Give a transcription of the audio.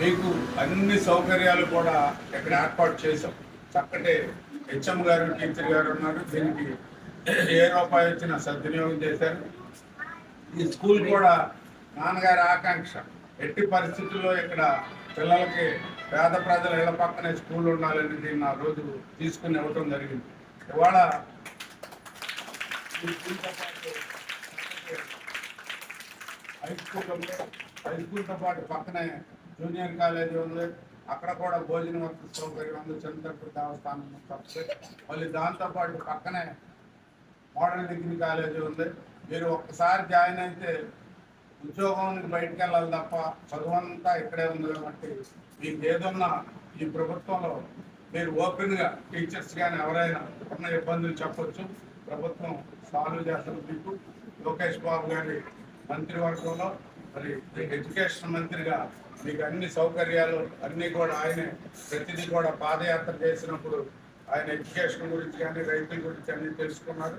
మీకు అన్ని సౌకర్యాలు కూడా ఇక్కడ ఏర్పాటు చేశాం. చక్కటి హెచ్ఎం గారు టీచర్ గారు ఉన్నారు. దీనికి ఏ రూపాయి వచ్చినా సద్వినియోగం చేశారు. ఈ స్కూల్ కూడా నాన్నగారి ఆకాంక్ష. ఎట్టి పరిస్థితుల్లో ఇక్కడ పిల్లలకి పేద ప్రజల ఇళ్ళ పక్కనే స్కూల్ ఉండాలని దీన్ని ఆ రోజు తీసుకుని ఇవ్వటం జరిగింది. ఇవాళ స్కూల్తో పాటు హై స్కూల్ హై స్కూల్తో పాటు పక్కనే జూనియర్ కాలేజీ ఉంది. అక్కడ కూడా భోజన వసతి సౌకర్యం ఉంది. చంద్రపూర్ దేవస్థానం తప్పితే మళ్ళీ దాంతోపాటు పక్కనే మోడల్ డిగ్రీ కాలేజీ ఉంది. మీరు ఒక్కసారి జాయిన్ అయితే ఉద్యోగానికి బయటకు వెళ్ళాలి తప్ప చదువంతా ఇక్కడే ఉంది కాబట్టి మీకు ఏదన్నా ఈ ప్రభుత్వంలో మీరు ఓపెన్గా టీచర్స్ కానీ ఎవరైనా ఉన్న ఇబ్బందులు చెప్పొచ్చు. ప్రభుత్వం సాల్వ్ చేస్తారు మీకు లోకేష్ బాబు గారి మంత్రివర్గంలో మరి ఎడ్యుకేషన్ మంత్రిగా మీకు అన్ని సౌకర్యాలు అన్నీ కూడా ఆయనే ప్రతిదీ కూడా పాదయాత్ర చేసినప్పుడు ఆయన ఎడ్యుకేషన్ గురించి కానీ రైతుల గురించి అన్ని తెలుసుకున్నారు.